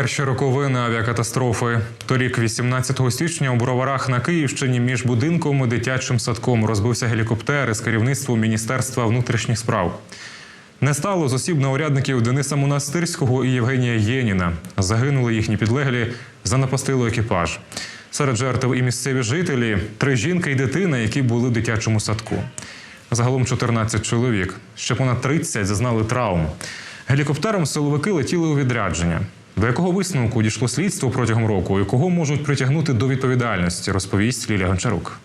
Перші роковини авіакатастрофи. Торік, 18 січня, у Броварах на Київщині між будинком і дитячим садком розбився гелікоптер із керівництвом Міністерства внутрішніх справ. Не стало з осіб наурядників Дениса Монастирського і Євгенія Єніна. Загинули їхні підлеглі, занапастило екіпаж. Серед жертв і місцеві жителі, три жінки і дитина, які були в дитячому садку. Загалом 14 чоловік. Ще понад 30 зазнали травм. Гелікоптером силовики летіли у відрядження. До якого висновку дійшло слідство протягом року і кого можуть притягнути до відповідальності, розповість Лілія Гончарук.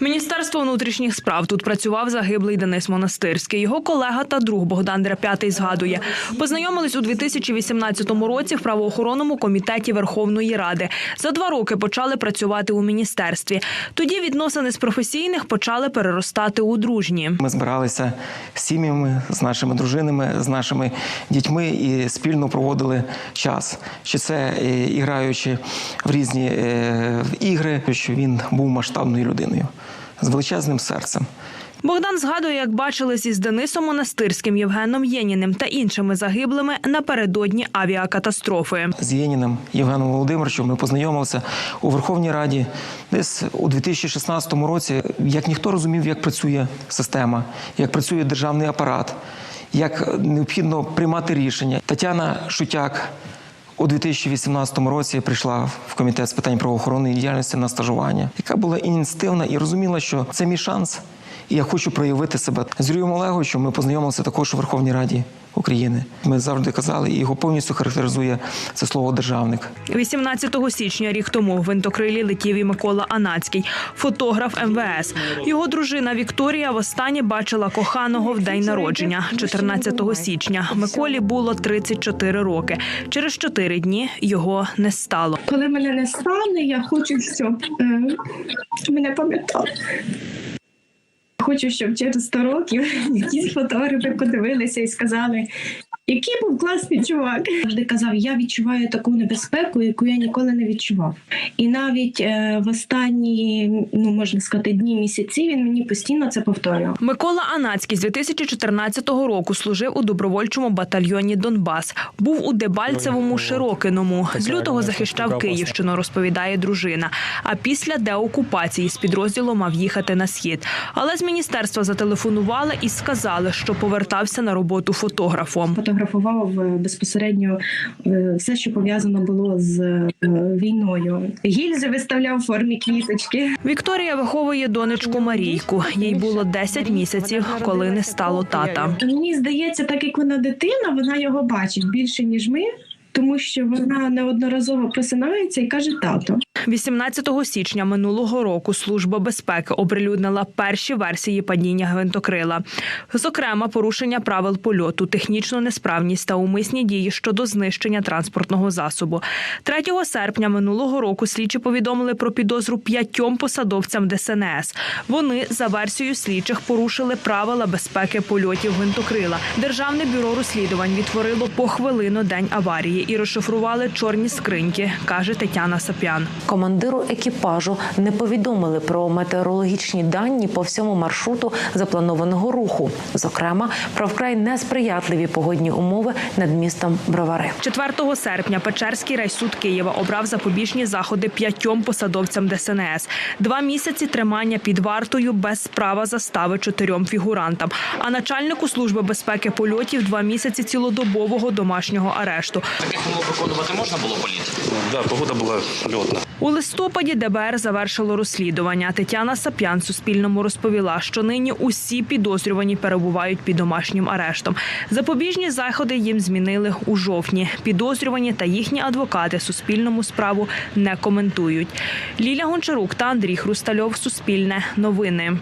Міністерство внутрішніх справ тут працював загиблий Денис Монастирський. Його колега та друг Богдан Драп'ятий згадує. Познайомились у 2018 році в правоохоронному комітеті Верховної Ради. За два роки почали працювати у міністерстві. Тоді відносини з професійних почали переростати у дружні. Ми збиралися з сім'ями, з нашими дружинами, з нашими дітьми і спільно проводили час. Чи це е, і граючи в різні е, ігри, що він був масштабною людиною з величезним серцем. Богдан згадує, як бачились із Денисом Монастирським, Євгеном Єніним та іншими загиблими напередодні авіакатастрофи. З Єніним Євгеном Володимировичем ми познайомилися у Верховній Раді десь у 2016 році. Як ніхто розумів, як працює система, як працює державний апарат, як необхідно приймати рішення. Тетяна Шутяк. У 2018 році прийшла в комітет з питань правоохоронної діяльності на стажування, яка була ініціативна і розуміла, що це мій шанс, і я хочу проявити себе. З Юрієм Олеговичем ми познайомилися також у Верховній Раді України. Ми завжди казали, і його повністю характеризує це слово державник. 18 січня рік тому в винтокрилі летів і Микола Анацький, фотограф МВС. Його дружина Вікторія востаннє бачила коханого в день народження, 14 січня. Миколі було 34 роки. Через 4 дні його не стало. Коли мене не стане, я хочу, щоб е, мене пам'ятали. Хочу, щоб через 100 років якісь фотографи подивилися і сказали, який був класний чувак. Завжди казав, я відчуваю таку небезпеку, яку я ніколи не відчував. І навіть е, в останні, ну можна сказати, дні місяці він мені постійно це повторював. Микола Анацький з 2014 року служив у добровольчому батальйоні Донбас. Був у Дебальцевому Широкиному. З лютого захищав Київщину, розповідає дружина. А після деокупації з підрозділу мав їхати на схід. Але з міністерства зателефонували і сказали, що повертався на роботу фотографом. Фотографував е, безпосередньо е, все, що пов'язано було з е, війною. Гільзи виставляв в формі квіточки. Вікторія виховує донечку Марійку. Їй було 10 місяців, коли не стало тата. Мені здається, так як вона дитина, вона його бачить більше ніж ми, тому що вона неодноразово просинається і каже тато. 18 січня минулого року Служба безпеки оприлюднила перші версії падіння гвинтокрила. Зокрема, порушення правил польоту, технічну несправність та умисні дії щодо знищення транспортного засобу. 3 серпня минулого року слідчі повідомили про підозру п'ятьом посадовцям ДСНС. Вони за версією слідчих порушили правила безпеки польотів гвинтокрила. Державне бюро розслідувань відтворило по хвилину день аварії і розшифрували чорні скриньки, каже Тетяна Сапян. Командиру екіпажу не повідомили про метеорологічні дані по всьому маршруту запланованого руху, зокрема про вкрай несприятливі погодні умови над містом Бровари. 4 серпня Печерський райсуд Києва обрав запобіжні заходи п'ятьом посадовцям ДСНС. Два місяці тримання під вартою без права застави чотирьом фігурантам. А начальнику служби безпеки польотів два місяці цілодобового домашнього арешту. Таких виконувати можна було політ? Да, погода була льотна. У листопаді ДБР завершило розслідування. Тетяна Сап'ян Суспільному розповіла, що нині усі підозрювані перебувають під домашнім арештом. Запобіжні заходи їм змінили у жовтні. Підозрювані та їхні адвокати Суспільному справу не коментують. Ліля Гончарук та Андрій Хрустальов. Суспільне новини.